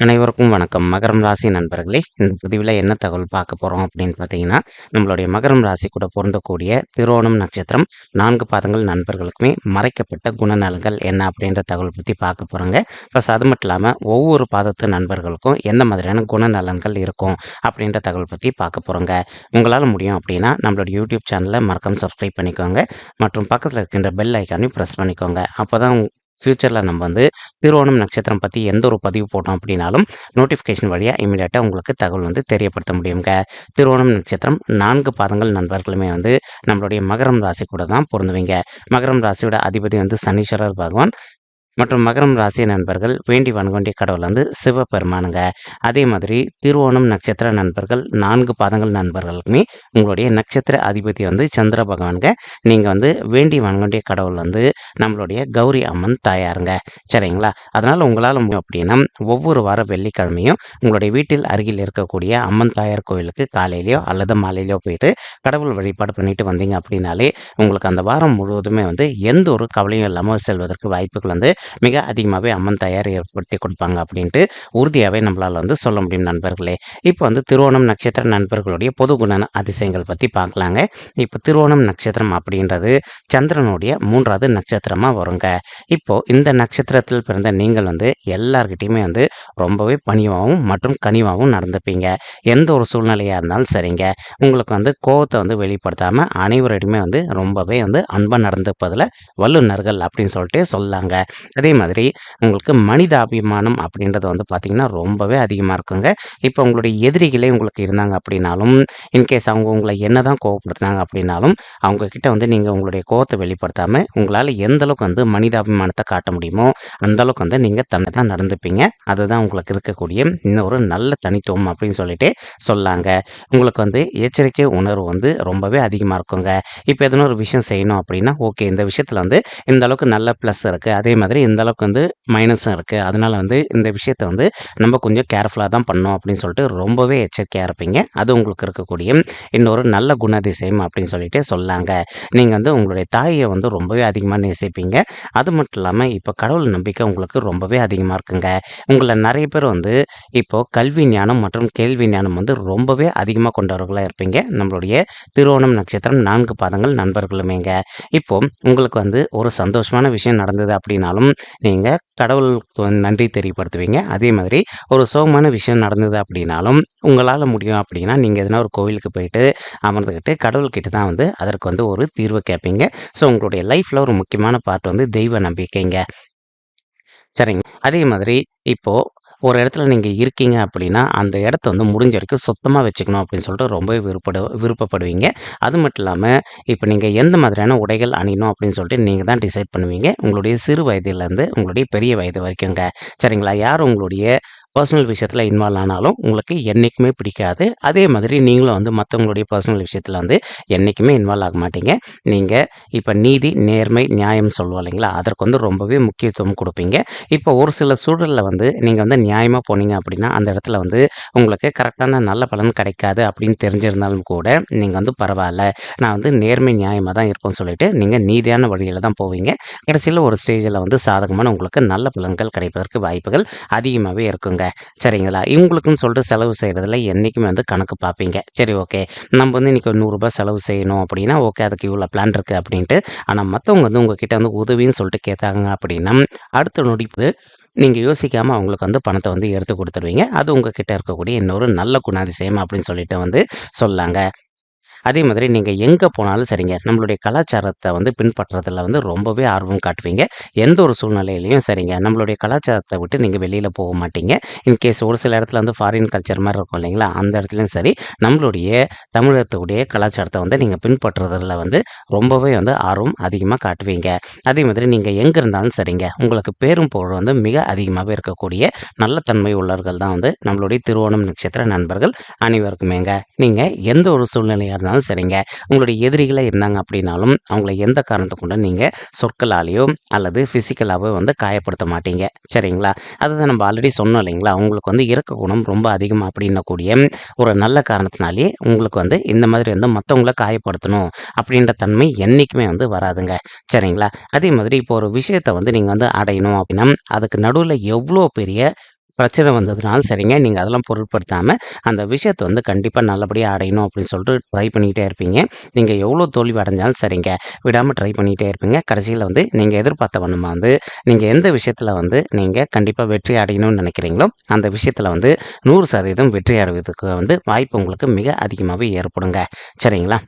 அனைவருக்கும் வணக்கம். மகரம் ராசி நண்பர்களே இந்த பதிவில் என்ன தகவல் பார்க்க போகிறோம் அப்படின்னு பார்த்தீங்கன்னா நம்மளுடைய மகரம் ராசி கூட பொருந்தக்கூடிய திருவோணம் நட்சத்திரம் நான்கு பாதங்கள் நண்பர்களுக்குமே மறைக்கப்பட்ட குணநலங்கள் என்ன அப்படின்ற தகவல் பற்றி பார்க்க போகிறோங்க ப்ளஸ் அது மட்டும் இல்லாமல் ஒவ்வொரு பாதத்து நண்பர்களுக்கும் எந்த மாதிரியான குணநலன்கள் இருக்கும் அப்படின்ற தகவல் பற்றி பார்க்க போகிறோங்க உங்களால் முடியும் அப்படின்னா நம்மளுடைய யூடியூப் சேனலை மறக்காம சப்ஸ்கிரைப் பண்ணிக்கோங்க. மற்றும் பக்கத்தில் இருக்கின்ற பெல் ஐக்கானையும் ப்ரெஸ் பண்ணிக்கோங்க. அப்போ தான் ஃப்யூச்சரில் நம்ம வந்து திருவோணம் நட்சத்திரம் பற்றி எந்த ஒரு பதிவு போட்டோம் அப்படின்னாலும் நோட்டிஃபிகேஷன் வழியாக இமீடியட்டாக உங்களுக்கு தகவல் வந்து தெரியப்படுத்த முடியுங்க. திருவோணம் நட்சத்திரம் நான்கு பாதங்கள் நண்பர்களுமே வந்து நம்மளுடைய மகரம் ராசி கூட தான் பொருந்துவீங்க. மகரம் ராசியோட அதிபதி வந்து சனீஸ்வரர் பகவான். மற்றும் மகரம் ராசி நண்பர்கள் வேண்டி வன்கொண்டிய கடவுள் வந்து சிவபெருமானுங்க. அதே மாதிரி திருவோணம் நட்சத்திர நண்பர்கள் நான்கு பாதங்கள் நண்பர்களுக்குமே உங்களுடைய நட்சத்திர அதிபதி வந்து சந்திர பகவானுங்க. நீங்கள் வந்து வேண்டி வன்கொண்டிய கடவுள் வந்து நம்மளுடைய கௌரி அம்மன் தாயாருங்க. சரிங்களா? அதனால் உங்களால் முடியும் அப்படின்னா ஒவ்வொரு வார வெள்ளிக்கிழமையும் உங்களுடைய வீட்டில் அருகில் இருக்கக்கூடிய அம்மன் தாயார் கோவிலுக்கு காலையிலையோ அல்லது மாலையிலையோ போயிட்டு கடவுள் வழிபாடு பண்ணிட்டு வந்தீங்க அப்படின்னாலே உங்களுக்கு அந்த வாரம் முழுவதுமே வந்து எந்த ஒரு கவலையும் இல்லாமல் செல்வதற்கு வாய்ப்புகள் வந்து மிக அதிகமாகவே அம்மன் தயார் ஏற்படுத்தி கொடுப்பாங்க அப்படின்ட்டு உறுதியாகவே நம்மளால் வந்து சொல்ல முடியும் நண்பர்களே. இப்போ வந்து திருவோணம் நட்சத்திர நண்பர்களுடைய பொது குண அதிசயங்கள் பற்றி பார்க்கலாங்க. இப்போ திருவோணம் நட்சத்திரம் அப்படின்றது சந்திரனுடைய மூன்றாவது நட்சத்திரமாக வருங்க. இப்போ இந்த நட்சத்திரத்தில் பிறந்த நீங்கள் வந்து எல்லார்கிட்டையுமே வந்து ரொம்பவே பணிவாகவும் மற்றும் கனிவாகவும் நடந்துப்பீங்க. எந்த ஒரு சூழ்நிலையாக இருந்தாலும் சரிங்க. உங்களுக்கு வந்து கோபத்தை வந்து வெளிப்படுத்தாமல் அனைவரிடமே வந்து ரொம்பவே வந்து அன்பாக நடந்துப்பதில் வல்லுநர்கள் அப்படின்னு சொல்லிட்டு சொல்லாங்க. அதே மாதிரி உங்களுக்கு மனிதாபிமானம் அப்படின்றது வந்து பார்த்திங்கன்னா ரொம்பவே அதிகமாக இருக்குங்க. இப்போ உங்களுடைய எதிரிகளே உங்களுக்கு இருந்தாங்க அப்படின்னாலும் இன்கேஸ் அவங்க உங்களை என்ன தான் கோவப்படுத்துனாங்க அப்படின்னாலும் அவங்கக்கிட்ட வந்து நீங்கள் உங்களுடைய கோவத்தை வெளிப்படுத்தாமல் உங்களால் எந்த அளவுக்கு வந்து மனிதாபிமானத்தை காட்ட முடியுமோ அந்த அளவுக்கு வந்து நீங்கள் தன்னை தான் நடந்துப்பீங்க. அதுதான் உங்களுக்கு இருக்கக்கூடிய இன்னொரு நல்ல தனித்துவம் அப்படின்னு சொல்லிட்டு சொல்லாங்க. உங்களுக்கு வந்து எச்சரிக்கை உணர்வு வந்து வந்து ரொம்பவே அதிகமாக இருக்குங்க. இப்போ எதனா ஒரு விஷயம் செய்யணும் அப்படின்னா ஓகே இந்த விஷயத்தில் வந்து இந்த அளவுக்கு நல்ல ப்ளஸ் இருக்குது அதே மாதிரி இந்த அளவுக்கு வந்து மைனஸும் இருக்குது அதனால் வந்து இந்த விஷயத்தை வந்து நம்ம கொஞ்சம் கேர்ஃபுல்லாக தான் பண்ணோம் அப்படின்னு சொல்லிட்டு ரொம்பவே எச்சரிக்கையாக இருப்பீங்க. அது உங்களுக்கு இருக்கக்கூடிய இன்னொரு நல்ல குணாதிசயம் அப்படின்னு சொல்லிட்டு சொல்லாங்க. நீங்கள் வந்து உங்களுடைய தாயை வந்து ரொம்பவே அதிகமாக நேசிப்பீங்க. அது மட்டும் இல்லாமல் இப்போ கடவுள் நம்பிக்கை உங்களுக்கு ரொம்பவே அதிகமாக இருக்குங்க. உங்களை நிறைய பேர் வந்து இப்போது கல்வி ஞானம் மற்றும் கேள்வி ஞானம் வந்து ரொம்பவே அதிகமாக கொண்டவர்களாக இருப்பீங்க. நம்மளுடைய திருவோணம் நட்சத்திரம் நான்கு பாதங்கள் நண்பர்களுமேங்க. இப்போ உங்களுக்கு வந்து ஒரு சந்தோஷமான விஷயம் நடந்தது அப்படின்னாலும் நீங்கள் கடவுளுக்கு நன்றி தெரியப்படுத்துவீங்க. அதே மாதிரி ஒரு சோகமான விஷயம் நடந்தது அப்படின்னாலும் உங்களால் முடியும் அப்படின்னா நீங்கள் எதனா ஒரு கோவிலுக்கு போயிட்டு அமர்ந்துக்கிட்டு கடவுள்கிட்ட தான் வந்து அதற்கு வந்து ஒரு தீர்வு கேட்பீங்க ஸோ உங்களுடைய லைஃப்பில் ஒரு முக்கியமான பார்ட் வந்து தெய்வ நம்பிக்கைங்க. சரிங்க. அதே மாதிரி இப்போது ஒரு இடத்துல நீங்கள் இருக்கீங்க அப்படின்னா அந்த இடத்த வந்து முடிஞ்ச வரைக்கும் சுத்தமாக வச்சுக்கணும் அப்படின்னு சொல்லிட்டு ரொம்பவே விருப்படு விருப்பப்படுவீங்க. அது மட்டும் இல்லாமல் இப்போ நீங்கள் எந்த மாதிரியான உடைகள் அணியணும் அப்படின்னு சொல்லிட்டு நீங்கள் தான் டிசைட் பண்ணுவீங்க. உங்களுடைய சிறு வயதிலேருந்து உங்களுடைய பெரிய வயது வரைக்குங்க சரிங்களா? யார் உங்களுடைய பர்சனல் விஷயத்தில் இன்வால்வ் ஆனாலும் உங்களுக்கு என்றைக்குமே பிடிக்காது. அதே மாதிரி நீங்களும் வந்து மற்றவங்களுடைய பர்சனல் விஷயத்தில் வந்து என்றைக்குமே இன்வால்வ் ஆக மாட்டீங்க. நீங்கள் இப்போ நீதி நேர்மை நியாயம் சொல்லுவோம் இல்லைங்களா? அதற்கு வந்து ரொம்பவே முக்கியத்துவம் கொடுப்பீங்க. இப்போ ஒரு சில சூழலில் வந்து நீங்கள் வந்து நியாயமாக போனீங்க அப்படின்னா அந்த இடத்துல வந்து உங்களுக்கு கரெக்டான நல்ல பலன் கிடைக்காது அப்படின்னு தெரிஞ்சிருந்தாலும் கூட நீங்கள் வந்து பரவாயில்ல. நான் வந்து நேர்மை நியாயமாக தான் இருப்போம்னு சொல்லிட்டு நீங்கள் நீதியான வழியில் தான் போவீங்க. கடைசியில் ஒரு ஸ்டேஜில் வந்து சாதகமான உங்களுக்கு நல்ல பலன்கள் கிடைப்பதற்கு வாய்ப்புகள் அதிகமாகவே இருக்குங்க. சரிங்களா? இவங்களுக்குன்னு சொல்லிட்டு செலவு செய்கிறதுல என்றைக்குமே வந்து கணக்கு பார்ப்பீங்க. சரி ஓகே. நம்ம வந்து இன்றைக்கி ஒரு நூறுரூபா செலவு செய்யணும் அப்படின்னா ஓகே அதுக்கு இவ்வளோ பிளான் இருக்குது அப்படின்ட்டு. ஆனால் மற்றவங்க வந்து உங்ககிட்ட வந்து உதவின்னு சொல்லிட்டு கேட்டாங்க அப்படின்னா அடுத்த நொடிப்பு நீங்கள் யோசிக்காமல் அவங்களுக்கு வந்து பணத்தை வந்து எடுத்து கொடுத்துருவீங்க. அது உங்கள் கிட்டே இருக்கக்கூடிய இன்னொரு நல்ல குணாதிசயம் அப்படின்னு சொல்லிட்டு வந்து சொல்லாங்க. அதே மாதிரி நீங்கள் எங்கே போனாலும் சரிங்க. நம்மளுடைய கலாச்சாரத்தை வந்து பின்பற்றுறதுல வந்து ரொம்பவே ஆர்வம் காட்டுவீங்க. எந்த ஒரு சூழ்நிலையிலையும் சரிங்க. நம்மளுடைய கலாச்சாரத்தை விட்டு நீங்கள் வெளியில் போக மாட்டீங்க. இன்கேஸ் ஒரு சில இடத்துல வந்து ஃபாரின் கல்ச்சர் மாதிரி இருக்கும் இல்லைங்களா? அந்த இடத்துலையும் சரி நம்மளுடைய தமிழகத்துடைய கலாச்சாரத்தை வந்து நீங்கள் பின்பற்றுறதுல வந்து ரொம்பவே வந்து ஆர்வம் அதிகமாக காட்டுவீங்க. அதே மாதிரி நீங்கள் எங்கே இருந்தாலும் சரிங்க. உங்களுக்கு பேரும் புகழ் வந்து மிக அதிகமாகவே இருக்கக்கூடிய நல்ல தன்மை உள்ளவர்கள் தான் வந்து நம்மளுடைய திருவோணம் நட்சத்திர நண்பர்கள் அனைவருக்குமேங்க. நீங்கள் எந்த ஒரு சூழ்நிலையாக இருந்தாலும் சரிங்க. உங்களுடைய எதிரிகளே இருந்தாங்க அப்படின்னாலும் அவங்கள எந்த காரணத்தை கொண்டு நீங்கள் சொற்களாலேயோ அல்லது ஃபிசிக்கலாகவோ வந்து காயப்படுத்த மாட்டீங்க. சரிங்களா? அதுதான் நம்ம ஆல்ரெடி சொன்னோம் இல்லைங்களா? உங்களுக்கு வந்து இறக்க குணம் ரொம்ப அதிகமாக அப்படின்னக்கூடிய ஒரு நல்ல காரணத்தினாலே உங்களுக்கு வந்து இந்த மாதிரி வந்து மற்றவங்கள காயப்படுத்தணும் அப்படின்ற தன்மை என்றைக்குமே வந்து வராதுங்க. சரிங்களா? அதே மாதிரி இப்போ ஒரு விஷயத்தை வந்து நீங்கள் வந்து அடையணும் அப்படின்னா அதுக்கு நடுவில் எவ்வளோ பெரிய பிரச்சனை வந்ததுனாலும் சரிங்க நீங்கள் அதெல்லாம் பொருட்படுத்தாமல் அந்த விஷயத்தை வந்து கண்டிப்பாக நல்லபடியாக அடையணும் அப்படின்னு சொல்லிட்டு ட்ரை பண்ணிக்கிட்டே இருப்பீங்க. நீங்கள் எவ்வளோ தோல்வி அடைஞ்சாலும் சரிங்க. விடாமல் ட்ரை பண்ணிகிட்டே இருப்பீங்க. கடைசியில் வந்து நீங்கள் எதிர்பார்த்த வண்ணமாக வந்து நீங்கள் எந்த விஷயத்தில் வந்து நீங்கள் கண்டிப்பாக வெற்றி அடையணும்னு நினைக்கிறீங்களோ அந்த விஷயத்தில் வந்து நூறு சதவீதம் வெற்றி அடைவதற்கு வந்து வாய்ப்பு உங்களுக்கு மிக அதிகமாகவே ஏற்படுங்க. சரிங்களா?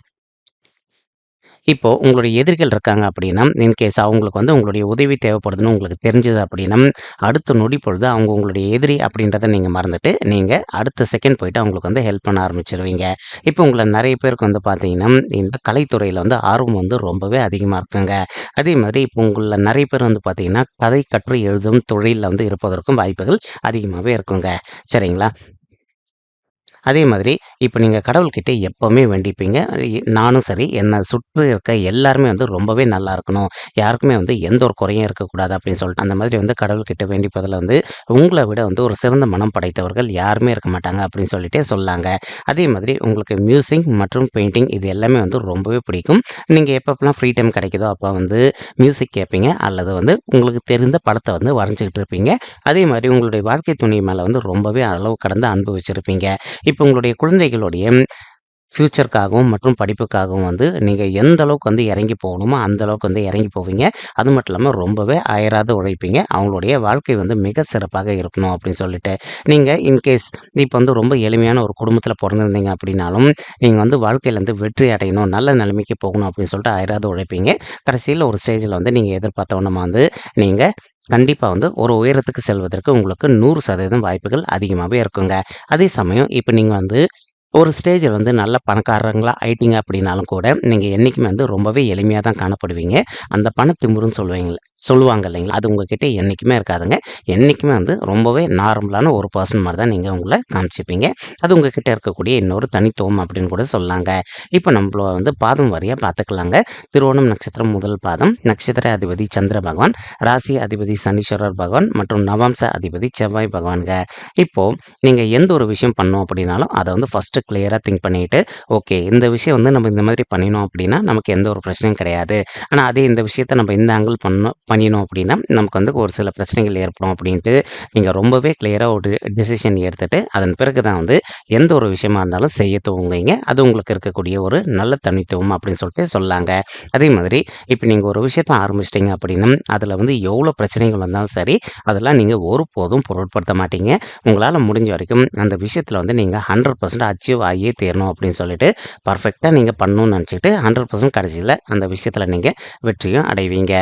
இப்போ உங்களுடைய எதிரிகள் இருக்காங்க அப்படின்னா இன்கேஸ் அவங்களுக்கு வந்து உங்களுடைய உதவி தேவைப்படுதுன்னு உங்களுக்கு தெரிஞ்சது அப்படின்னா அடுத்த நொடி பொழுது அவங்க உங்களுடைய எதிரி அப்படின்றத நீங்கள் மறந்துட்டு நீங்கள் அடுத்த செகண்ட் போயிட்டு அவங்களுக்கு வந்து ஹெல்ப் பண்ண ஆரம்பிச்சிருவீங்க. இப்போ உங்களை நிறைய பேருக்கு வந்து பார்த்தீங்கன்னா இந்த கலைத்துறையில் வந்து ஆர்வம் வந்து ரொம்பவே அதிகமாக இருக்குங்க. அதே மாதிரி இப்போ உங்களில் நிறைய பேர் வந்து பார்த்தீங்கன்னா கதை கற்று எழுதும் தொழிலில் வந்து இருப்பதற்கும் வாய்ப்புகள் அதிகமாகவே இருக்குங்க. சரிங்களா? அதே மாதிரி இப்போ நீங்கள் கடவுள்கிட்ட எப்போவுமே வேண்டிப்பீங்க. நானும் சரி என்னை சுற்றி இருக்க எல்லாருமே வந்து ரொம்பவே நல்லா இருக்கணும். யாருக்குமே வந்து எந்த ஒரு குறையும் இருக்கக்கூடாது அப்படின்னு சொல்லிட்டு அந்த மாதிரி வந்து கடவுள்கிட்ட வேண்டிப்பதில் வந்து உங்களை விட வந்து ஒரு சிறந்த மனம் படைத்தவர்கள் யாருமே இருக்க மாட்டாங்க அப்படின்னு சொல்லிட்டே சொல்லாங்க. அதே மாதிரி உங்களுக்கு மியூசிக் மற்றும் பெயிண்டிங் இது எல்லாமே வந்து ரொம்பவே பிடிக்கும். நீங்கள் எப்பப்பெல்லாம் ஃப்ரீ டைம் கிடைக்குதோ அப்போ வந்து மியூசிக் கேட்பீங்க அல்லது வந்து உங்களுக்கு தெரிந்த படத்தை வந்து வரைஞ்சிக்கிட்டு இருப்பீங்க. அதே மாதிரி உங்களுடைய வாழ்க்கை துணி மேலே வந்து ரொம்பவே அளவு கடந்து அன்பு வச்சுருப்பீங்க இப்போ உங்களுடைய குழந்தைகளுடைய ஃப்யூச்சருக்காகவும் மற்றும் படிப்புக்காகவும் வந்து நீங்கள் எந்த அளவுக்கு வந்து இறங்கி போகணுமோ அந்த அளவுக்கு வந்து இறங்கி போவீங்க. அது மட்டும் இல்லாமல் ரொம்பவே அயராது உழைப்பீங்க. அவங்களுடைய வாழ்க்கை வந்து மிக சிறப்பாக இருக்கணும் அப்படின்னு சொல்லிட்டு. நீங்கள் இன்கேஸ் இப்போ வந்து ரொம்ப எளிமையான ஒரு குடும்பத்தில் பிறந்திருந்தீங்க அப்படின்னாலும் நீங்கள் வந்து வாழ்க்கையிலேருந்து வெற்றி அடையணும் நல்ல நிலைமைக்கு போகணும் அப்படின்னு சொல்லிட்டு அயராது உழைப்பீங்க. கடைசியில் ஒரு ஸ்டேஜில் வந்து நீங்கள் எதிர்பார்த்தவனமா வந்து நீங்கள் கண்டிப்பாக வந்து ஒரு உயரத்துக்கு செல்வதற்கு உங்களுக்கு நூறு சதவீதம் வாய்ப்புகள் அதிகமாகவே இருக்குங்க. அதே சமயம் இப்போ நீங்கள் வந்து ஒரு ஸ்டேஜில் வந்து நல்ல பணக்காரங்களா ஆயிட்டீங்க அப்படின்னாலும் கூட நீங்கள் என்றைக்குமே வந்து ரொம்பவே எளிமையாக தான் காணப்படுவீங்க. அந்த பணத்திமுறுன்னு சொல்லுவீங்கள சொல்லுவாங்க இல்லைங்களா? அது உங்ககிட்ட என்றைக்குமே இருக்காதுங்க. என்றைக்குமே வந்து ரொம்பவே நார்மலான ஒரு பர்சன் மாதிரி தான் நீங்கள் உங்களை காமிச்சிப்பீங்க. அது உங்ககிட்ட இருக்கக்கூடிய இன்னொரு தனித்துவம் அப்படின்னு கூட சொல்லாங்க. இப்போ நம்மள வந்து பாதம் வரியாக பார்த்துக்கலாங்க. திருவோணம் நட்சத்திரம் முதல் பாதம். நட்சத்திர அதிபதி சந்திர பகவான் ராசி அதிபதி சனீஸ்வரர் பகவான் மற்றும் நவாம்ச அதிபதி செவ்வாய் பகவான்க இப்போது நீங்கள் எந்த ஒரு விஷயம் பண்ணோம் அப்படின்னாலும் அதை வந்து ஃபஸ்ட்டு கிளியராக திங்க் பண்ணிட்டு ஓகே இந்த விஷயம் வந்து நம்ம இந்த மாதிரி பண்ணினோம் அப்படின்னா நமக்கு எந்த ஒரு பிரச்சனையும் கிடையாது. ஆனால் அதே இந்த விஷயத்தை நம்ம இந்த ஆங்கிள் பண்ணோம் பண்ணினோம் அப்படின்னா நமக்கு வந்து ஒரு சில பிரச்சனைகள் ஏற்படும் அப்படின்ட்டு நீங்கள் ரொம்பவே கிளியராக ஒரு டெசிஷன் எடுத்துகிட்டு அதன் பிறகு தான் வந்து எந்த ஒரு விஷயமா இருந்தாலும் செய்ய துவங்குவீங்க. அது உங்களுக்கு இருக்கக்கூடிய ஒரு நல்ல தனித்துவம் அப்படின்னு சொல்லிட்டு சொல்லாங்க. அதே மாதிரி இப்போ நீங்கள் ஒரு விஷயத்தை ஆரம்பிச்சிட்டிங்க அப்படின்னா அதில் வந்து எவ்வளோ பிரச்சனைகள் வந்தாலும் சரி அதெல்லாம் நீங்கள் ஒருபோதும் பொருட்படுத்த மாட்டீங்க. உங்களால் முடிஞ்ச வரைக்கும் அந்த விஷயத்தில் வந்து நீங்கள் ஹண்ட்ரட் பர்சன்ட் அச்சீவ் ஆகியே தேரணும் அப்படின்னு சொல்லிட்டு பர்ஃபெக்டாக நீங்கள் பண்ணணும்னு நினச்சிக்கிட்டு ஹண்ட்ரட் பர்சன்ட் கடைசியில் அந்த விஷயத்தில் நீங்கள் வெற்றியும் அடைவீங்க.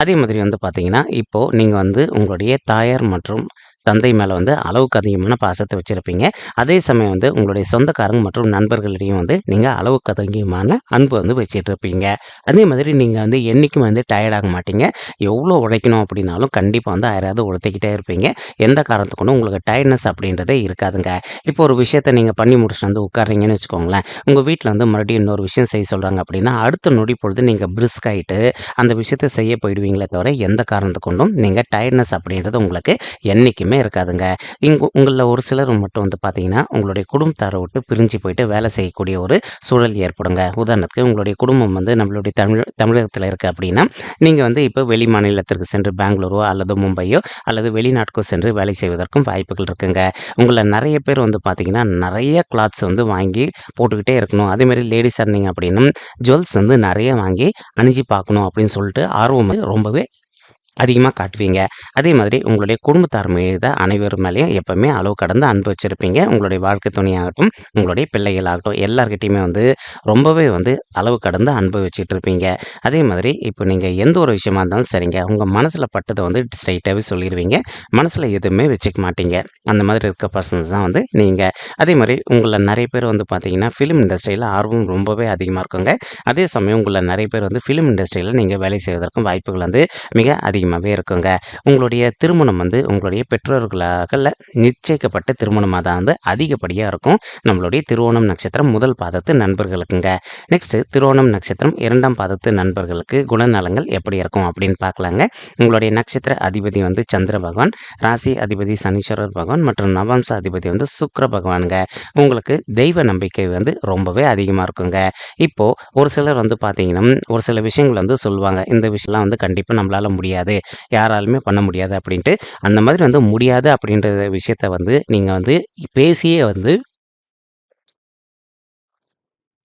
அதே மாதிரி வந்து பார்த்தீங்கன்னா இப்போது நீங்கள் வந்து உங்களுடைய தாயார் மற்றும் தந்தை மேலே வந்து அளவுக்கு அதிகமான பாசத்தை வச்சுருப்பீங்க. அதே சமயம் வந்து உங்களுடைய சொந்தக்காரங்க மற்றும் நண்பர்களிடையும் வந்து நீங்கள் அளவுக்கு அதிகமான அன்பு வந்து வச்சுட்டு இருப்பீங்க அதே மாதிரி நீங்கள் வந்து என்றைக்கும் வந்து டயர்டாக மாட்டீங்க. எவ்வளோ உழைக்கணும் அப்படின்னாலும் கண்டிப்பாக வந்து யாராவது உழைத்திக்கிட்டே இருப்பீங்க. எந்த காரணத்து கொண்டும் உங்களுக்கு டயர்ட்னஸ் அப்படின்றதே இருக்காதுங்க. இப்போ ஒரு விஷயத்தை நீங்கள் பண்ணி முடிச்சுட்டு வந்து உட்காறீங்கன்னு வச்சுக்கோங்களேன். உங்கள் வீட்டில் வந்து மறுபடியும் இன்னொரு விஷயம் செய்ய சொல்கிறாங்க அப்படின்னா அடுத்த நொடி பொழுது நீங்கள் பிரிஸ்க் ஆகிட்டு அந்த விஷயத்தை செய்ய போயிடுவீங்களே தவிர எந்த காரணத்து கொண்டும் நீங்கள் டயர்ட்னஸ் அப்படின்றது உங்களுக்கு என்றைக்குமே இருக்காதுங்க. இங்கு உங்களில் ஒரு சிலர் மட்டும் வந்து பார்த்தீங்கன்னா உங்களுடைய குடும்பத்தாரை விட்டு பிரிஞ்சு போயிட்டு வேலை செய்யக்கூடிய ஒரு சூழல் ஏற்படுங்க. உதாரணத்துக்கு உங்களுடைய குடும்பம் வந்து நம்மளுடைய தமிழ் தமிழகத்தில் இருக்குது அப்படின்னா நீங்கள் வந்து இப்போ வெளி மாநிலத்திற்கு சென்று பெங்களூரோ அல்லது மும்பையோ அல்லது வெளிநாட்டுக்கோ சென்று வேலை செய்வதற்கும் வாய்ப்புகள் இருக்குங்க. உங்களை நிறைய பேர் வந்து பார்த்தீங்கன்னா நிறைய கிளாத்ஸ் வந்து வாங்கி போட்டுக்கிட்டே இருக்கணும். அதேமாதிரி லேடிஸாக இருந்தீங்க அப்படின்னா ஜுவல்ஸ் வந்து நிறைய வாங்கி அணிஞ்சு பார்க்கணும் அப்படின்னு சொல்லிட்டு ஆர்வம் வந்து ரொம்பவே அதிகமாக காட்டுவீங்க. அதே மாதிரி உங்களுடைய குடும்பத்தார் மீது அனைவர் மேலேயும் எப்பவுமே அளவு கடந்து அன்பு வச்சுருப்பீங்க. உங்களுடைய வாழ்க்கை துணையாகட்டும் உங்களுடைய பிள்ளைகளாகட்டும் எல்லார்கிட்டையுமே வந்து ரொம்பவே வந்து அளவு கடந்து அன்பு வச்சுட்டு இருப்பீங்க அதே மாதிரி இப்போ நீங்கள் எந்த ஒரு விஷயமா இருந்தாலும் சரிங்க. உங்கள் மனசில் பட்டதை வந்து ஸ்ட்ரைட்டாகவே சொல்லிடுவீங்க மனசில் எதுவுமே வச்சுக்க மாட்டீங்க. அந்த மாதிரி இருக்க பர்சன்ஸ் தான் வந்து நீங்கள் அதே மாதிரி உங்களை நிறைய பேர் வந்து பார்த்தீங்கன்னா ஃபிலிம் இண்டஸ்ட்ரியில் ஆர்வம் ரொம்பவே அதிகமாக இருக்குங்க. அதே சமயம் உங்களை நிறைய பேர் வந்து ஃபிலிம் இண்டஸ்ட்ரியில் நீங்கள் வேலை செய்வதற்கும் வாய்ப்புகள் வந்து மிக அதிகமாகவே இருக்குங்க. உங்களுடைய திருமணம் வந்து உங்களுடைய பெற்றோர்களாகல நிச்சயிக்கப்பட்ட திருமணமாக தான் வந்து அதிகப்படியாக இருக்கும். நம்மளுடைய திருவோணம் நட்சத்திரம் முதல் பாதத்து நண்பர்களுக்குங்க. நெக்ஸ்ட்டு திருவோணம் நட்சத்திரம் இரண்டாம் பாதத்து நண்பர்களுக்கு குணநலங்கள் எப்படி இருக்கும் அப்படின்னு பார்க்கலாங்க. உங்களுடைய நட்சத்திர அதிபதி வந்து சந்திர பகவான் ராசி அதிபதி சனீஸ்வரர் பகவான் மற்றும் நவம்ச அதிபதி வந்து சுக்கர பகவானுங்க. உங்களுக்கு தெய்வ நம்பிக்கை வந்து ரொம்பவே அதிகமாக இருக்குங்க. இப்போது ஒரு சிலர் வந்து பார்த்தீங்கன்னா ஒரு சில விஷயங்கள் வந்து சொல்லுவாங்க. இந்த விஷயம்லாம் வந்து கண்டிப்பாக நம்மளால் முடியாது. முடியாது யாராலுமே பண்ண முடியாது அப்படின்ட்டு அந்த மாதிரி வந்து முடியாது அப்படின்ற விஷயத்த வந்து நீங்கள் வந்து பேசியே வந்து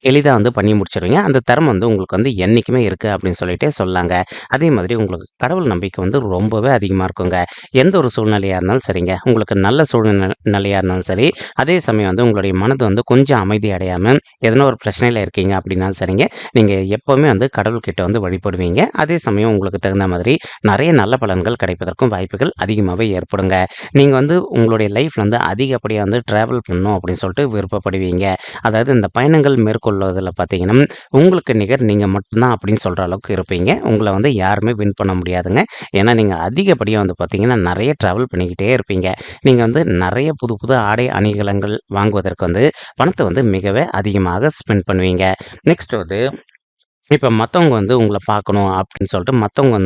எளிதாக வந்து பண்ணி முடிச்சிருவீங்க அந்த தரம் வந்து உங்களுக்கு வந்து என்றைக்குமே இருக்குது அப்படின்னு சொல்லிட்டே சொல்லாங்க அதே மாதிரி உங்களுக்கு கடவுள் நம்பிக்கை வந்து ரொம்பவே அதிகமாக இருக்குங்க. எந்த ஒரு சூழ்நிலையாக இருந்தாலும் சரிங்க. உங்களுக்கு நல்ல சூழ்நிலையாக இருந்தாலும் சரி, அதே சமயம் வந்து உங்களுடைய மனது வந்து கொஞ்சம் அமைதி அடையாமல் எதனா ஒரு பிரச்சனையில் இருக்கீங்க அப்படின்னாலும் சரிங்க, நீங்கள் எப்போவுமே வந்து கடவுள்கிட்ட வந்து வழிபடுவீங்க. அதே சமயம் உங்களுக்கு தகுந்த மாதிரி நிறைய நல்ல பலன்கள் கிடைப்பதற்கும் வாய்ப்புகள் அதிகமாகவே ஏற்படுங்க. நீங்கள் வந்து உங்களுடைய லைஃப்பில் வந்து அதிகப்படியாக வந்து ட்ராவல் பண்ணணும் அப்படின்னு சொல்லிட்டு விருப்பப்படுவீங்க. அதாவது இந்த பயணங்கள் கொள்வதில் பார்த்தீங்கன்னா, உங்களுக்கு நிகர் நீங்கள் மட்டும்தான் அப்படின்னு சொல்ற அளவுக்கு இருப்பீங்க. உங்களை வந்து யாருமே வின் பண்ண முடியாதுங்க. ஏன்னா, நீங்கள் அதிகப்படியாக வந்து பார்த்தீங்கன்னா, நிறைய ட்ராவல் பண்ணிக்கிட்டே இருப்பீங்க. நீங்கள் வந்து நிறைய புது புது ஆடை அணிகலங்கள் வாங்குவதற்கு வந்து பணத்தை வந்து மிகவே அதிகமாக ஸ்பெண்ட் பண்ணுவீங்க. நெக்ஸ்ட் வந்து இப்போ மற்றவங்க வந்து உங்களை பார்க்கணும் அப்படின்னு சொல்லிட்டு மற்றவங்க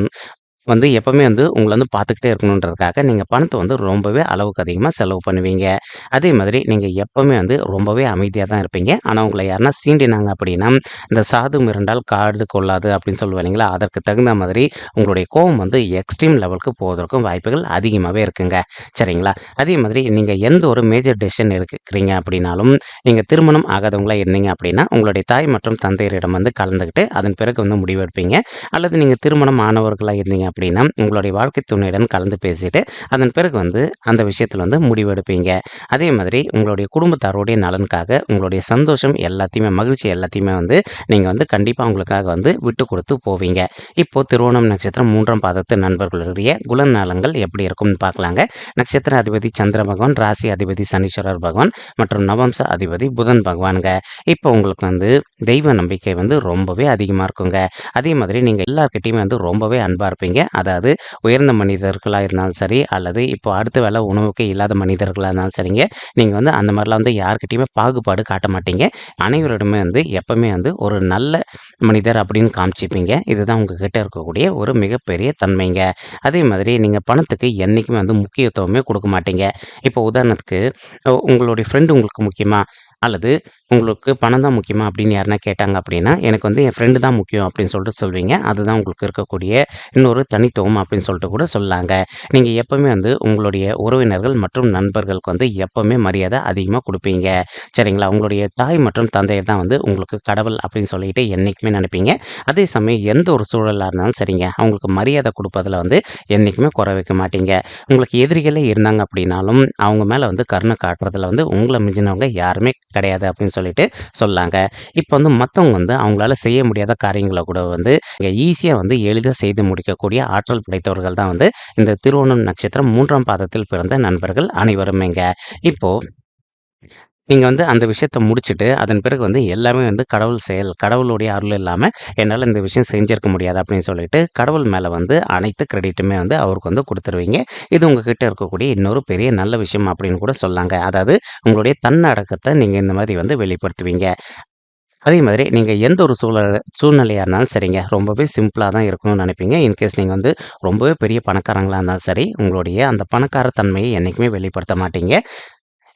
வந்து எப்போவுமே வந்து உங்களை வந்து பார்த்துக்கிட்டே இருக்கணுன்றதுக்காக நீங்கள் பணத்தை வந்து ரொம்பவே அளவுக்கு அதிகமாக செலவு பண்ணுவீங்க. அதே மாதிரி நீங்கள் எப்போவுமே வந்து ரொம்பவே அமைதியாக தான் இருப்பீங்க. ஆனால் உங்களை யாருனா சீண்டினாங்க அப்படின்னா, இந்த "சாது மிரண்டால் காடு கொள்ளாது" அப்படின்னு சொல்லுவோம் இல்லைங்களா? அதற்கு தகுந்த மாதிரி உங்களுடைய கோவம் வந்து எக்ஸ்ட்ரீம் லெவலுக்கு போவதற்கும் வாய்ப்புகள் அதிகமாகவே இருக்குங்க. சரிங்களா? அதே மாதிரி நீங்கள் எந்த ஒரு மேஜர் டெசிஷன் எடுக்கிறீங்க அப்படின்னாலும், நீங்கள் திருமணம் ஆகாதவங்களா இருந்தீங்க அப்படின்னா, உங்களுடைய தாய் மற்றும் தந்தையரிடம் வந்து கலந்துக்கிட்டு, அதன் பிறகு வந்து முடிவெடுப்பீங்க. அல்லது நீங்கள் திருமணம் ஆனவர்களாக இருந்தீங்க அப்படின்னா, உங்களுடைய வாழ்க்கை துணையுடன் கலந்து பேசிட்டு, அதன் பிறகு வந்து அந்த விஷயத்தில் வந்து முடிவெடுப்பீங்க. அதே மாதிரி உங்களுடைய குடும்பத்தாருடைய நலனுக்காக உங்களுடைய சந்தோஷம் எல்லாத்தையுமே மகிழ்ச்சி எல்லாத்தையுமே வந்து நீங்கள் வந்து கண்டிப்பாக அவங்களுக்காக வந்து விட்டு கொடுத்து போவீங்க. இப்போது திருவோணம் நட்சத்திரம் மூன்றாம் பாதத்து நண்பர்களுடைய குலநலங்கள் எப்படி இருக்கும்னு பார்க்கலாங்க. நட்சத்திர அதிபதி சந்திர பகவான், ராசி அதிபதி சனீஸ்வரர் பகவான் மற்றும் நவம்ச அதிபதி புதன் பகவானுங்க இப்போ உங்களுக்கு வந்து தெய்வ நம்பிக்கை வந்து ரொம்பவே அதிகமாக இருக்குங்க. அதே மாதிரி நீங்கள் எல்லார்கிட்டையுமே வந்து ரொம்பவே அன்பாக இருப்பீங்க. அதாவது உயர்ந்த மனிதர்களாக இருந்தாலும் சரி, அல்லது இப்போ அடுத்த வேலை உணவுக்கு இல்லாத மனிதர்களாக இருந்தாலும் சரிங்க, நீங்கள் வந்து அந்த மாதிரிலாம் வந்து யாருக்கிட்டையுமே பாகுபாடு காட்ட மாட்டீங்க. அனைவரிடமே வந்து எப்பவுமே வந்து ஒரு நல்ல மனிதர் அப்படின்னு காமிச்சிப்பீங்க இதுதான் உங்ககிட்ட இருக்கக்கூடிய ஒரு மிகப்பெரிய தன்மைங்க. அதே மாதிரி நீங்கள் பணத்துக்கு என்றைக்குமே வந்து முக்கியத்துவமே கொடுக்க மாட்டீங்க. இப்போ உதாரணத்துக்கு உங்களுடைய ஃப்ரெண்டு உங்களுக்கு முக்கியமாக அல்லது உங்களுக்கு பணம் தான் முக்கியமா? அப்படின்னு யாருனா கேட்டாங்க அப்படின்னா, எனக்கு வந்து என் ஃப்ரெண்டு தான் முக்கியம் அப்படின்னு சொல்லிட்டு சொல்வீங்க. அதுதான் உங்களுக்கு இருக்கக்கூடிய இன்னொரு தனித்துவம் அப்படின்னு சொல்லிட்டு கூட சொல்லாங்க நீங்கள் எப்போவுமே வந்து உங்களுடைய உறவினர்கள் மற்றும் நண்பர்களுக்கு வந்து எப்போவுமே மரியாதை அதிகமாக கொடுப்பீங்க சரிங்களா? உங்களுடைய தாய் மற்றும் தந்தையர் தான் வந்து உங்களுக்கு கடவுள் அப்படின்னு சொல்லிட்டு என்றைக்குமே நினைப்பீங்க அதே சமயம் எந்த ஒரு சூழலாக இருந்தாலும் சரிங்க, அவங்களுக்கு மரியாதை கொடுப்பதில் வந்து என்றைக்குமே குறை வைக்க மாட்டீங்க. உங்களுக்கு எதிரிகளே இருந்தாங்க அப்படின்னாலும், அவங்க மேலே வந்து கருணை காட்டுறதுல வந்து உங்களை மிஞ்சினவங்க யாருமே கிடையாது அப்படின்னு சொல்லிட்டு சொல்லாங்க இப்போ வந்து மற்றவங்க வந்து அவங்களால செய்ய முடியாத காரியங்களை கூட வந்து இங்கே ஈஸியாக வந்து எளிதாக செய்து முடிக்கக்கூடிய ஆற்றல் படைத்தவர்கள் தான் வந்து இந்த திருவோணம் நட்சத்திரம் மூன்றாம் பாதத்தில் பிறந்த நண்பர்கள் அனைவருமேங்க. இப்போது நீங்கள் வந்து அந்த விஷயத்த முடிச்சுட்டு, அதன் பிறகு வந்து எல்லாமே வந்து கடவுள் செயல். கடவுளுடைய அருள் இல்லாமல் என்னால் இந்த விஷயம் செஞ்சிருக்க முடியாது அப்படின்னு சொல்லிட்டு, கடவுள் மேலே வந்து அனைத்து கிரெடிட்டுமே வந்து அவருக்கு வந்து கொடுத்துருவீங்க இது உங்ககிட்ட இருக்கக்கூடிய இன்னொரு பெரிய நல்ல விஷயம் அப்படின்னு கூட சொல்லாங்க அதாவது உங்களுடைய தன்னடக்கத்தை நீங்கள் இந்த மாதிரி வந்து வெளிப்படுத்துவீங்க. அதே மாதிரி நீங்கள் எந்த ஒரு சூழல் சூழ்நிலையாக இருந்தாலும் சரிங்க, ரொம்பவே சிம்பிளாக தான் இருக்கணும்னு நினைப்பீங்க இன்கேஸ் நீங்கள் வந்து ரொம்பவே பெரிய பணக்காரங்களாக இருந்தாலும் சரி, உங்களுடைய அந்த பணக்கார தன்மையை என்றைக்குமே வெளிப்படுத்த மாட்டீங்க.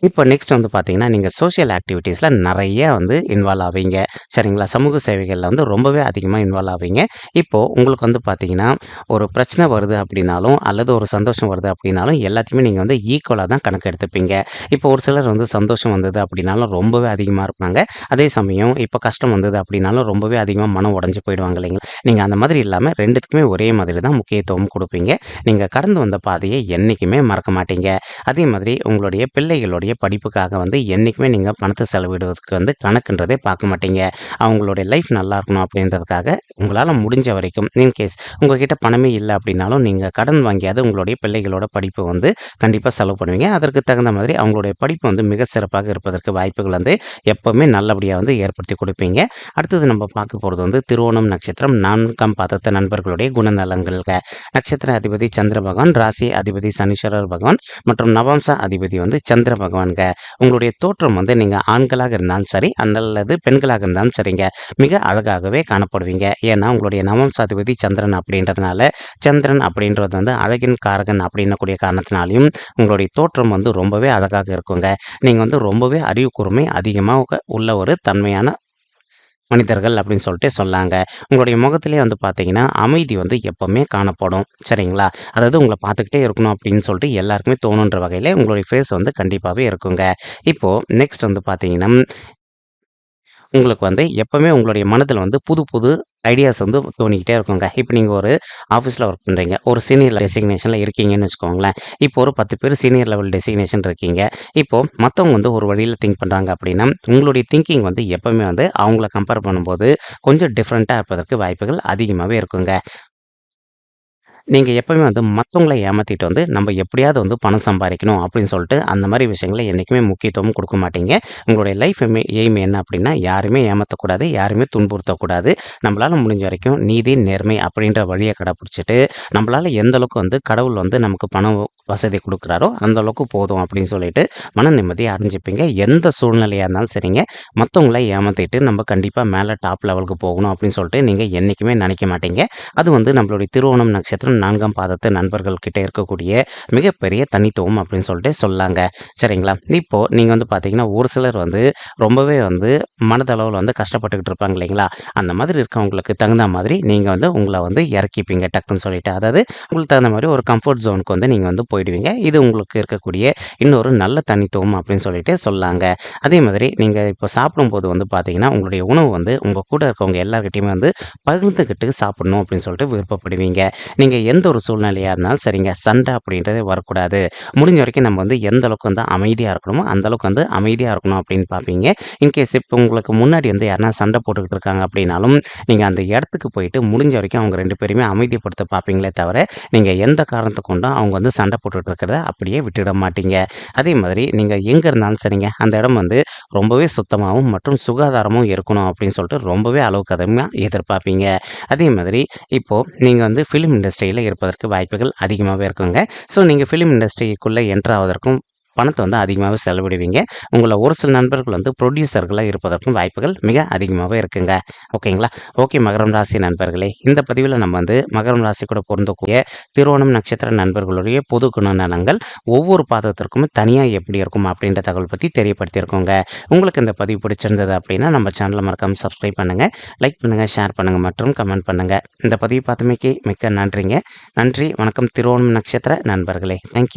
இப்போ நெக்ஸ்ட் வந்து பார்த்தீங்கன்னா, நீங்கள் சோஷியல் ஆக்டிவிட்டீஸில் நிறைய வந்து இன்வால்வ் ஆவீங்க. சரிங்களா? சமூக சேவைகளில் வந்து ரொம்பவே அதிகமாக இன்வால்வ் ஆவீங்க. இப்போது உங்களுக்கு வந்து பார்த்தீங்கன்னா, ஒரு பிரச்சனை வருது அப்படின்னாலும், அல்லது ஒரு சந்தோஷம் வருது அப்படின்னாலும், எல்லாத்தையுமே நீங்கள் வந்து ஈக்குவலாக தான் கணக்கு எடுத்துப்பீங்க. இப்போ ஒரு சிலர் வந்து சந்தோஷம் வந்தது அப்படின்னாலும் ரொம்பவே அதிகமாக இருப்பாங்க. அதே சமயம் இப்போ கஷ்டம் வந்தது அப்படின்னாலும் ரொம்பவே அதிகமாக மனம் உடஞ்சி போயிடுவாங்க இல்லைங்களா? நீங்கள் அந்த மாதிரி இல்லாமல் ரெண்டுத்துக்குமே ஒரே மாதிரி தான் முக்கியத்துவம் கொடுப்பீங்க நீங்கள் கடந்து வந்த பாதையை என்றைக்குமே மறக்க மாட்டீங்க. அதே மாதிரி உங்களுடைய பிள்ளைகளுடைய படிப்புக்காக வந்து என்றைக்குமே நீங்கள் பணத்தை செலவிடுவதற்கு வந்து கணக்குன்றதே பார்க்க மாட்டீங்க. அவங்களுடைய லைஃப் நல்லா இருக்கணும் அப்படின்றதுக்காக உங்களால் முடிஞ்ச வரைக்கும் இன்கேஸ் உங்ககிட்ட பணமே இல்லை அப்படின்னாலும், நீங்கள் கடன் வாங்கியாவது உங்களுடைய பிள்ளைகளோட படிப்பு வந்து கண்டிப்பாக செலவு பண்ணுவீங்க. அதற்கு தகுந்த மாதிரி அவங்களுடைய படிப்பு வந்து மிக சிறப்பாக இருப்பதற்கு வாய்ப்புகள் வந்து எப்போவுமே நல்லபடியாக வந்து ஏற்படுத்தி கொடுப்பீங்க அடுத்தது நம்ம பார்க்க போகிறது வந்து திருவோணம் நட்சத்திரம் நான்காம் பாதத்த நண்பர்களுடைய குணநலன்கள்க. நட்சத்திர அதிபதி சந்திர பகவான், ராசி அதிபதி சனீஸ்வரர் பகவான் மற்றும் நவாம்ச அதிபதி வந்து சந்திர பகவான்க. உங்களுடைய தோற்றம் வந்து நீங்கள் ஆண்களாக இருந்தாலும் சரி, அல்லது பெண்களாக இருந்தாலும் சரிங்க, மிக அழகாகவே காணப்படுவீங்க. ஏன்னா, உங்களுடைய நவம் அதிபதி சந்திரன் அப்படின்றதுனால, சந்திரன் அப்படின்றது வந்து அழகின் காரகன் அப்படின்னக்கூடிய காரணத்தினாலையும் உங்களுடைய தோற்றம் வந்து ரொம்பவே அழகாக இருக்குங்க. நீங்கள் வந்து ரொம்பவே அறிவு கூர்மை உள்ள ஒரு தன்மையான மனிதர்கள் அப்படின்னு சொல்லிட்டு சொல்லாங்க. உங்களுடைய முகத்திலே வந்து பார்த்தீங்கன்னா அமைதி வந்து எப்போவுமே காணப்படும். சரிங்களா? அதாவது உங்களை பார்த்துக்கிட்டே இருக்கணும் அப்படின்னு சொல்லிட்டு எல்லாருக்குமே தோணுன்ற வகையில் உங்களுடைய ஃபேஸ் வந்து கண்டிப்பாகவே இருக்குங்க. இப்போது நெக்ஸ்ட் வந்து பார்த்தீங்கன்னா உங்களுக்கு வந்து எப்போவுமே உங்களுடைய மனதில் வந்து புது புது ஐடியாஸ் வந்து தோணிக்கிட்டே இருக்குங்க. இப்போ நீங்கள் ஒரு ஆஃபீஸில் ஒர்க் பண்ணுறீங்க ஒரு சீனியர் டெசிக்னேஷனில் இருக்கீங்கன்னு வச்சுக்கோங்களேன். இப்போ ஒரு பத்து பேர் சீனியர் லெவல் டெசிக்னேஷன் இருக்கீங்க. இப்போது மற்றவங்க வந்து ஒரு வழியில் திங்க் பண்ணுறாங்க அப்படின்னா உங்களுடைய திங்கிங் வந்து எப்போவுமே வந்து அவங்கள கம்பேர் பண்ணும்போது கொஞ்சம் டிஃப்ரெண்ட்டாக இருப்பதற்கு வாய்ப்புகள் அதிகமாகவே இருக்குங்க. நீங்கள் எப்போவுமே வந்து மற்றவங்களை ஏமாத்திட்டு வந்து, நம்ம எப்படியாவது வந்து பணம் சம்பாதிக்கணும் அப்படின்னு சொல்லிட்டு, அந்த மாதிரி விஷயங்களை என்றைக்குமே முக்கியத்துவம் கொடுக்க மாட்டீங்க. உங்களுடைய லைஃப் எய்ம் எய்ம் என்ன அப்படின்னா, யாருமே ஏமாற்றக்கூடாது யாருமே துன்புறுத்தக்கூடாது. நம்மளால் முடிஞ்ச வரைக்கும் நீதி, நேர்மை அப்படின்ற வழியை கடைப்பிடிச்சிட்டு நம்மளால் எந்த அளவுக்கு வந்து கடவுள் வந்து நமக்கு பணம் வசதி கொடுக்குறாரோ அந்த அளவுக்கு போதும் அப்படின்னு சொல்லிட்டு, மன நிம்மதியை அடைஞ்சிப்பீங்க எந்த சூழ்நிலையாக இருந்தாலும் சரிங்க, மற்றவங்களை ஏமாத்திட்டு நம்ம கண்டிப்பாக மேலே டாப் லெவலுக்கு போகணும் அப்படின்னு சொல்லிட்டு நீங்கள் என்றைக்குமே நினைக்க மாட்டீங்க. அது வந்து நம்மளுடைய திருவோணம் நட்சத்திரம் நான்காம் பாதத்து நண்பர்கள்கிட்ட இருக்கக்கூடிய மிகப்பெரிய தனித்துவம் அப்படின்னு சொல்லிட்டு சொல்லாங்க. சரிங்களா? இப்போ நீங்கள் வந்து பார்த்தீங்கன்னா, ஒரு சிலர் வந்து ரொம்பவே வந்து மனதளவில் வந்து கஷ்டப்பட்டுக்கிட்டு இருப்பாங்க இல்லைங்களா? அந்த மாதிரி இருக்கவங்களுக்கு தகுந்த மாதிரி நீங்கள் வந்து உங்களை வந்து இறக்கிப்பீங்க டக்குன்னு சொல்லிட்டு. அதாவது உங்களுக்கு தகுந்த மாதிரி ஒரு கம்ஃபோர்ட் ஜோனுக்கு வந்து நீங்கள் வந்து போயிடுவீங்க. இது உங்களுக்கு இருக்கக்கூடிய இன்னொரு நல்ல தனித்துவம் அப்படின்னு சொல்லிட்டு சொல்லாங்க. அதே மாதிரி நீங்கள் இப்போ சாப்பிடும்போது வந்து பார்த்தீங்கன்னா, உங்களுடைய உணவு வந்து உங்கள் கூட இருக்கவங்க எல்லாருக்கிட்டையுமே வந்து பகிர்ந்துக்கிட்டு சாப்பிடணும் அப்படின்னு சொல்லிட்டு விருப்பப்படுவீங்க. நீங்கள் எந்த ஒரு சூழ்நிலையாக இருந்தாலும் சரிங்க, சண்டை அப்படின்றதே வரக்கூடாது. முடிஞ்ச வரைக்கும் நம்ம வந்து எந்த அளவுக்கு வந்து அமைதியாக இருக்கணுமோ, அந்த அளவுக்கு வந்து அமைதியாக இருக்கணும் அப்படின்னு பார்ப்பீங்க. இன்கேஸ் இப்போ உங்களுக்கு முன்னாடி வந்து யாருனா சண்டை போட்டுக்கிட்டு இருக்காங்க அப்படின்னாலும், நீங்கள் அந்த இடத்துக்கு போயிட்டு முடிஞ்ச வரைக்கும் அவங்க ரெண்டு பேருமே அமைதிப்படுத்த பார்ப்பீங்களே தவிர, நீங்கள் எந்த காரணத்தை கொண்டும் அவங்க வந்து சண்டை போட்டுட்டு இருக்கிறத அப்படியே விட்டுட மாட்டீங்க. அதே மாதிரி நீங்கள் எங்கே இருந்தாலும் சரிங்க, அந்த இடம் வந்து ரொம்பவே சுத்தமாகவும் மற்றும் சுகாதாரமும் இருக்கணும் அப்படின்னு சொல்லிட்டு ரொம்பவே அளவுக்கு அதிகமா எதிர்பார்ப்பீங்க. அதே மாதிரி இப்போது நீங்கள் வந்து ஃபிலிம் இண்டஸ்ட்ரியில் இருப்பதற்கு வாய்ப்புகள் அதிகமாகவே இருக்குங்க. ஸோ நீங்கள் ஃபிலிம் இண்டஸ்ட்ரிக்குள்ளே என்டர் ஆவதற்கும் பணத்தை வந்து அதிகமாகவே செலவிடுவீங்க. உங்களை ஒரு சில நண்பர்கள் வந்து ப்ரொடியூசர்களாக இருப்பதற்கும் வாய்ப்புகள் மிக அதிகமாகவே இருக்குங்க. ஓகேங்களா? ஓகே மகரம் ராசி நண்பர்களே, இந்த பதிவில் நம்ம வந்து மகரம் ராசி கூட பொருந்தக்கூடிய திருவோணம் நட்சத்திர நண்பர்களுடைய பொது குணநலங்கள் ஒவ்வொரு பாதத்திற்கும் தனியாக எப்படி இருக்கும் அப்படின்ற தகவல் பற்றி தெரியப்படுத்தியிருக்கோங்க. உங்களுக்கு இந்த பதிவு பிடிச்சிருந்தது அப்படின்னா நம்ம சேனலை மறக்காமல் சப்ஸ்கிரைப் பண்ணுங்கள் லைக் பண்ணுங்கள் ஷேர் பண்ணுங்க மற்றும் கமெண்ட் பண்ணுங்கள் இந்த பதிவு பார்த்தமைக்கு மிக்க நன்றிங்க. நன்றி, வணக்கம் திருவோணம் நட்சத்திர நண்பர்களே. Thank you.